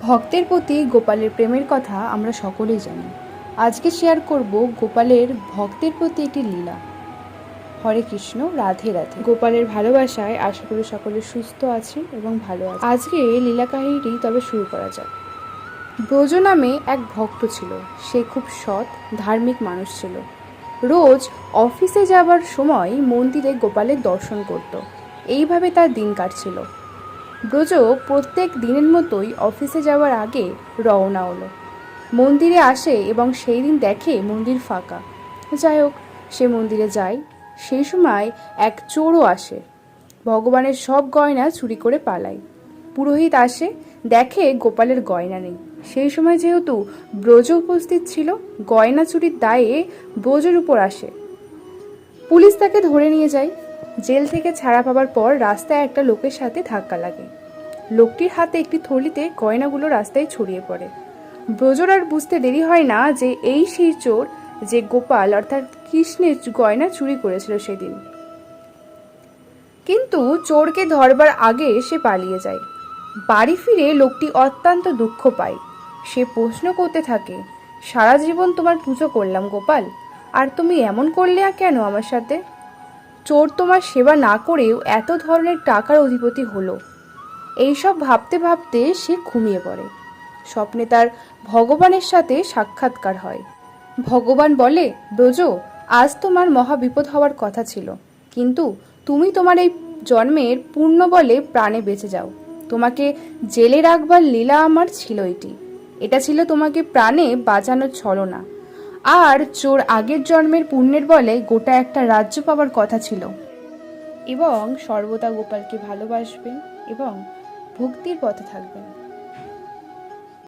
ভক্তের প্রতি গোপালের প্রেমের কথা আমরা সকলেই জানি। আজকে শেয়ার করব গোপালের ভক্তের প্রতি একটি লীলা। হরে কৃষ্ণ, রাধে রাধে। গোপালের ভালোবাসায় আশা করি সকলে সুস্থ আছেন এবং ভালো আছে আজকে লীলা কাহিনীটি তবে শুরু করা যাক। ব্রজ নামে এক ভক্ত ছিল। সে খুব সৎ, ধার্মিক মানুষ ছিল। রোজ অফিসে যাবার সময় মন্দিরে গোপালের দর্শন করত। এইভাবে তার দিন কাটছিল। ব্রজ প্রত্যেক দিনের মতোই অফিসে যাওয়ার আগে রওনা হলো। মন্দিরে আসে এবং সেই দিন দেখে মন্দির ফাঁকা। যাই হোক, সে মন্দিরে যায়, সেই সময় এক চোরও আসে। ভগবানের সব গয়না চুরি করে পালায়। পুরোহিত আসে, দেখে গোপালের গয়না নেই। সেই সময় যেহেতু ব্রজ উপস্থিত ছিল, গয়না চুরির দায়ে ব্রজের উপর আসে। পুলিশ তাকে ধরে নিয়ে যায়। জেল থেকে ছাড়া পাবার পর রাস্তায় একটা লোকের সাথে ধাক্কা লাগে। লোকটির হাতে একটি থলিতে গয়নাগুলো রাস্তায় ছড়িয়ে পড়ে। ব্রজর আর বুঝতে দেরি হয় না যে এই সেই চোর যে গোপাল অর্থাৎ কৃষ্ণের গয়না চুরি করেছিল সেদিন। কিন্তু চোরকে ধরবার আগে সে পালিয়ে যায়। বাড়ি ফিরে লোকটি অত্যন্ত দুঃখ পায়। সে প্রশ্ন করতে থাকে, সারা জীবন তোমার পুজো করলাম গোপাল, আর তুমি এমন করলে কেন আমার সাথে? চোর তোমার সেবা না করেও এত ধরনের টাকার অধিপতি হলো। এইসব ভাবতে ভাবতে সে ঘুমিয়ে পড়ে। স্বপ্নে তার ভগবানের সাথে সাক্ষাৎকার হয়। ভগবান বলে, ব্রজ, আজ তোমার মহা বিপদ হওয়ার কথা ছিল। কিন্তু তুমি তোমার এই জন্মের পূর্ণ বলে প্রাণে বেঁচে যাও। তোমাকে জেলে রাখবার লীলা আমার ছিল এটি। এটা ছিল তোমাকে প্রাণে বাঁচানোর ছলনা। আর চোর আগের জন্মের পুণ্যের বলে গোটা একটা রাজ্য পাওয়ার কথা ছিল। এবং সর্বদা গোপালকে ভালোবাসবেন এবং ভক্তির পথে থাকবেন।